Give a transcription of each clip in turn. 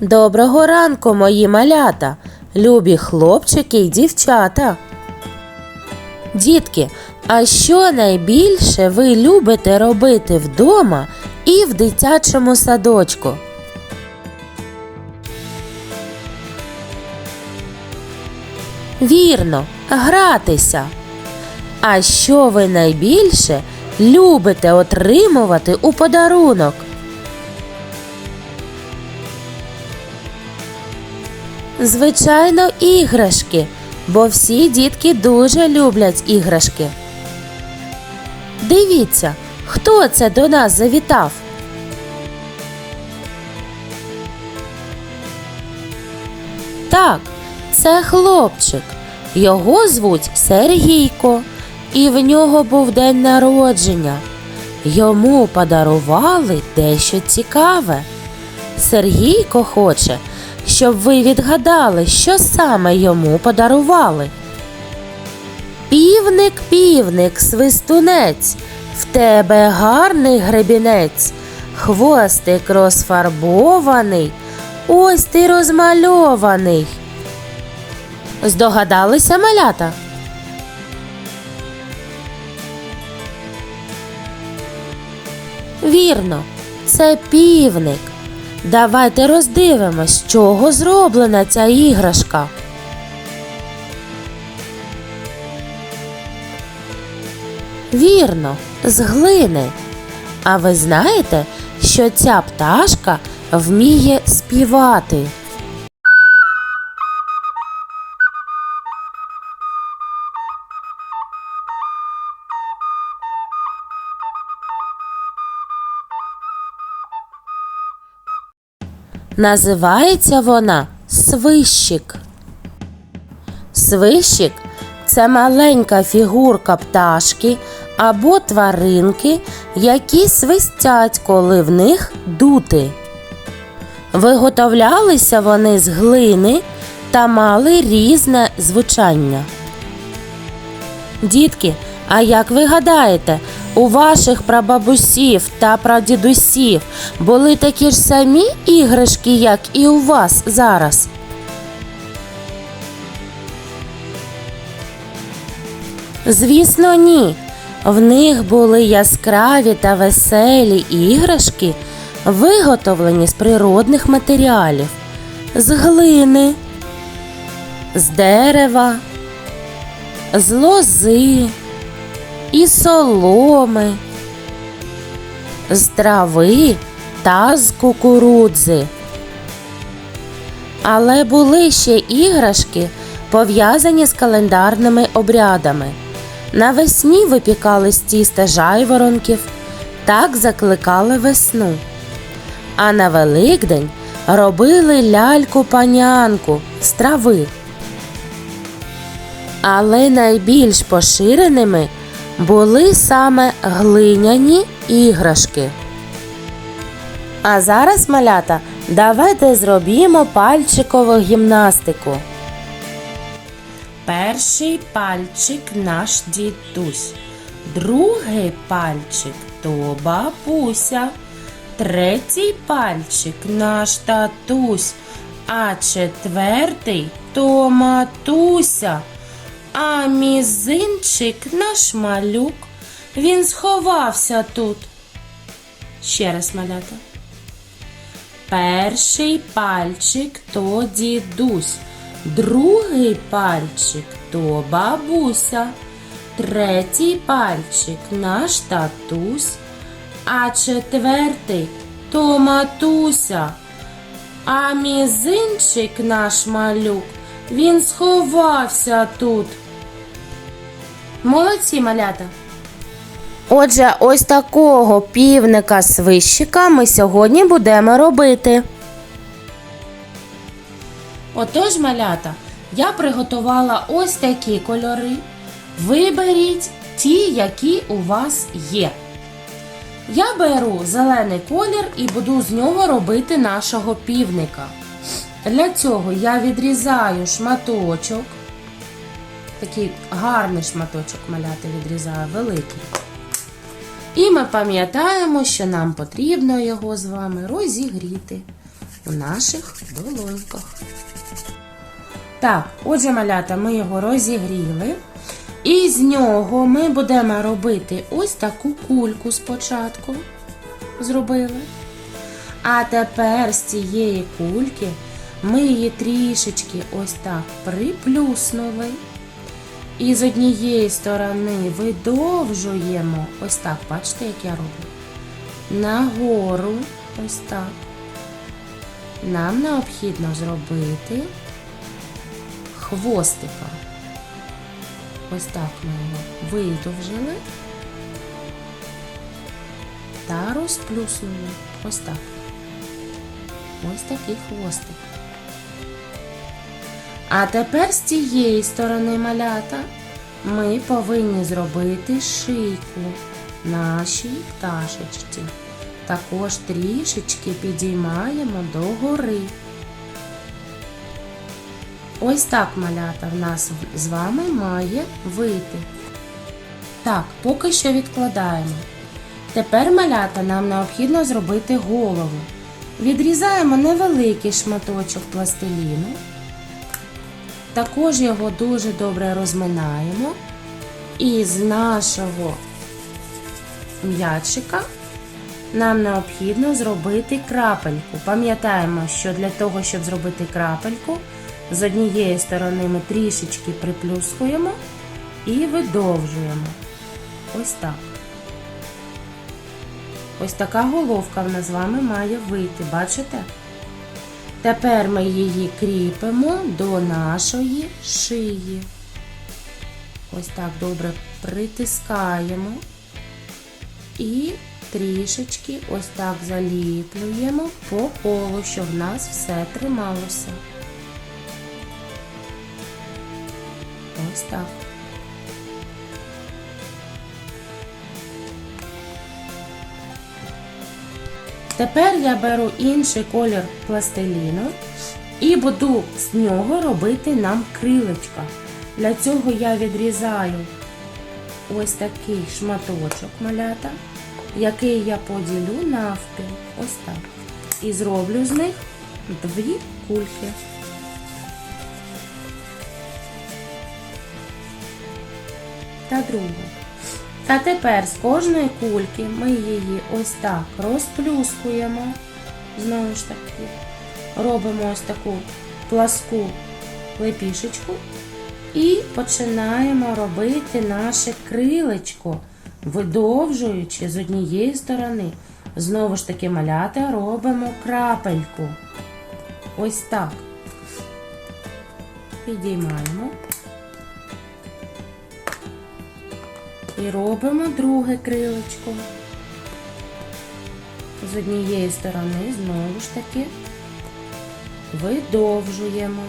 Доброго ранку, мої малята, любі хлопчики й дівчата. Дітки, а що найбільше ви любите робити вдома і в дитячому садочку? Вірно, гратися. А що ви найбільше любите отримувати у подарунок? Звичайно, іграшки, бо всі дітки дуже люблять іграшки. Дивіться, хто це до нас завітав? Так, це хлопчик. Його звуть Сергійко, і в нього був день народження. Йому подарували дещо цікаве. Сергійко хоче, щоб ви відгадали, що саме йому подарували. Півник, півник, свистунець, в тебе гарний гребінець, хвостик розфарбований, ось ти розмальований. Здогадалися малята? Вірно, це півник. Давайте роздивимось, з чого зроблена ця іграшка. Вірно, з глини. А ви знаєте, що ця пташка вміє співати? Називається вона свищик. Свищик це маленька фігурка пташки або тваринки, які свистять, коли в них дути. Виготовлялися вони з глини та мали різне звучання. Дітки, а як ви гадаєте, у ваших прабабусів та прадідусів були такі ж самі іграшки, як і у вас зараз? Звісно, ні. В них були яскраві та веселі іграшки, виготовлені з природних матеріалів, з глини, з дерева, з лози, і соломи, з трави та з кукурудзи. Але були ще іграшки, пов'язані з календарними обрядами. Навесні випікали з тіста жайворонків, так закликали весну. А на Великдень робили ляльку-панянку з трави. Але найбільш поширеними були саме глиняні іграшки. А зараз, малята, давайте зробімо пальчикову гімнастику. Перший пальчик наш дідусь, другий пальчик то бабуся, третій пальчик наш татусь, а четвертий то матуся. А мізинчик наш малюк, він сховався тут. Ще раз малята. Перший пальчик то дідусь, другий пальчик то бабуся, третій пальчик наш татусь, а четвертий то матуся. А мізинчик наш малюк, він сховався тут. Молодці малята. Отже, ось такого півника свищика ми сьогодні будемо робити. Отож, малята, я приготувала ось такі кольори. Виберіть ті, які у вас є. Я беру зелений колір і буду з нього робити нашого півника. Для цього я відрізаю шматочок. Такий гарний шматочок маляти відрізаю, великий. І ми пам'ятаємо, що нам потрібно його з вами розігріти. у наших долоньках. Так, отже, малята, ми його розігріли. І з нього ми будемо робити ось таку кульку спочатку. Зробили. А тепер з цієї кульки ми її трішечки ось так приплюснули. І з однієї сторони видовжуємо, ось так, бачите, як я роблю? Нагору, ось так. Нам необхідно зробити хвостика. Ось так ми його видовжили та розплюснули. Ось так. Ось такий хвостик. А тепер з цієї сторони малята ми повинні зробити шийку нашій пташечці. Також трішечки підіймаємо догори. Ось так малята в нас з вами має вийти. Так, поки що відкладаємо. Тепер малята нам необхідно зробити голову. Відрізаємо невеликий шматочок пластиліну. Також його дуже добре розминаємо. І з нашого м'ячика нам необхідно зробити крапельку. Пам'ятаємо, що для того, щоб зробити крапельку, з однієї сторони ми трішечки приплюскуємо і видовжуємо. Ось так. Ось така головка в нас з вами має вийти, бачите? Тепер ми її кріпимо до нашої шиї. Ось так добре притискаємо і трішечки ось так заліплюємо по колу, щоб в нас все трималося. Ось так. Тепер я беру інший колір пластиліну і буду з нього робити нам крилечка. Для цього я відрізаю ось такий шматочок малята, який я поділю навпіл. Ось так. І зроблю з них дві кульки. Та другу. А тепер з кожної кульки ми її ось так розплюскуємо. Знову ж таки, робимо ось таку пласку лепішечку і починаємо робити наше крилечко, видовжуючи з однієї сторони. Знову ж таки, малята робимо крапельку. Ось так. Підіймаємо. І робимо друге крилечко. З однієї сторони, знову ж таки, видовжуємо.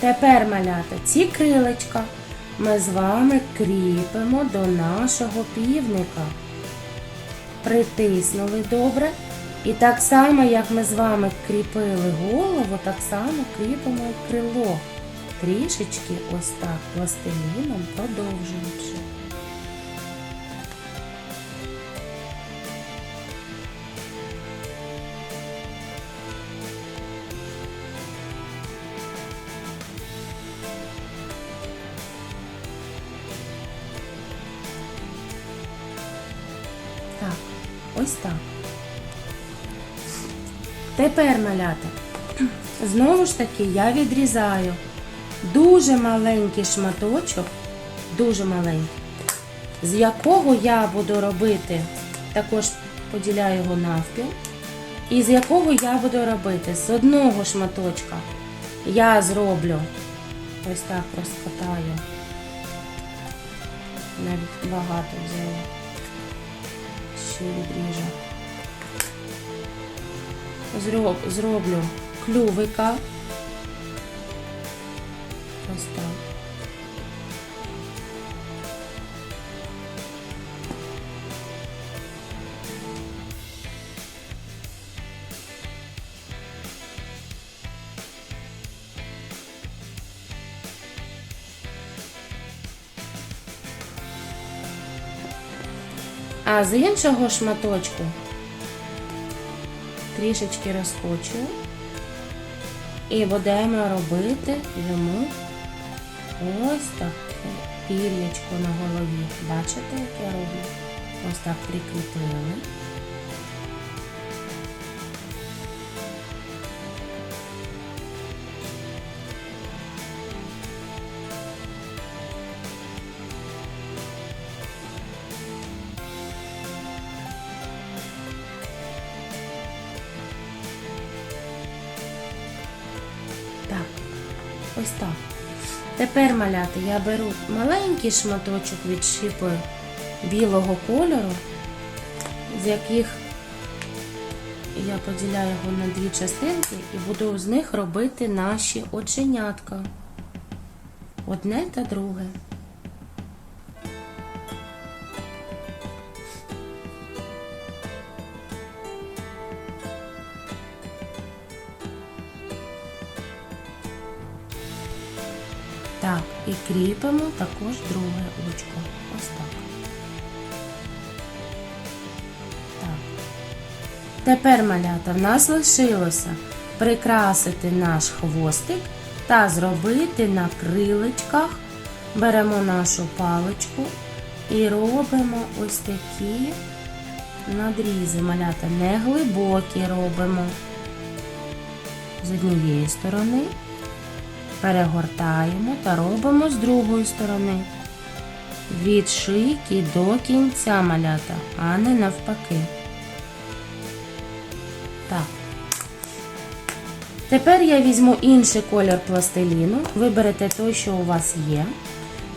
Тепер, малята, ці крилечка ми з вами кріпимо до нашого півника. Притиснули добре. І так само, як ми з вами кріпили голову, так само кріпимо крило трішечки ось так пластиліном продовжуючи. Так, ось так. Тепер малята. Знову ж таки я відрізаю дуже маленький шматочок, дуже маленький, з якого я буду робити, також поділяю його навпіл, і з якого я буду робити з одного шматочка я зроблю ось так розкатаю. Навіть багато взяла. Ще відріжу. Зроблю клювика. А з іншого шматочку трішечки розкочую і будемо робити йому ось таке пір'ячко на голові. Бачите, як я роблю? Ось так прикріпили. Ось так. Тепер маляти я беру маленький шматочок від шипи білого кольору, з яких я поділяю його на дві частинки і буду з них робити наші оченятка. Одне та друге. Кріпимо також друге очко. Ось так. Так. Тепер, малята, в нас лишилося прикрасити наш хвостик та зробити на крилечках. Беремо нашу паличку і робимо ось такі надрізи. Малята не глибокі робимо з однієї сторони перегортаємо та робимо з другої сторони. Від шийки до кінця малята, а не навпаки. Так. Тепер я візьму інший колір пластиліну. Виберете той, що у вас є.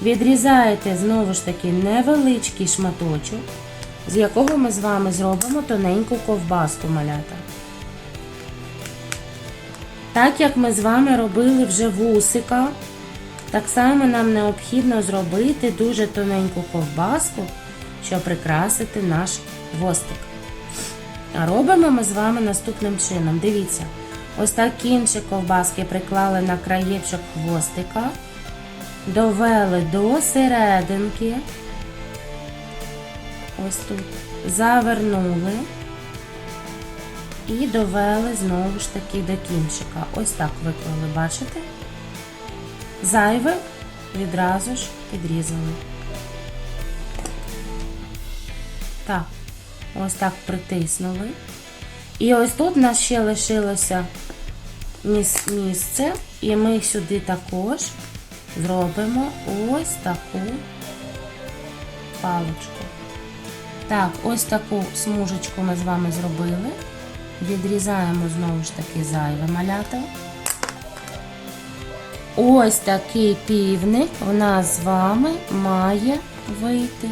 Відрізаєте знову ж таки невеличкий шматочок, з якого ми з вами зробимо тоненьку ковбаску малята. Так як ми з вами робили вже вусика, так само нам необхідно зробити дуже тоненьку ковбаску, щоб прикрасити наш хвостик. А робимо ми з вами наступним чином. Дивіться, ось так кінчик ковбаски приклали на краєчок хвостика, довели до серединки, ось тут, завернули і довели знову ж таки до кінчика. Ось так виклали, бачите? Зайве відразу ж підрізали. Так, ось так притиснули. І ось тут у нас ще лишилося місце, і ми сюди також зробимо ось таку паличку. Так, ось таку смужечку ми з вами зробили. Відрізаємо знову ж таки зайве малята. Ось такий півник в нас з вами має вийти.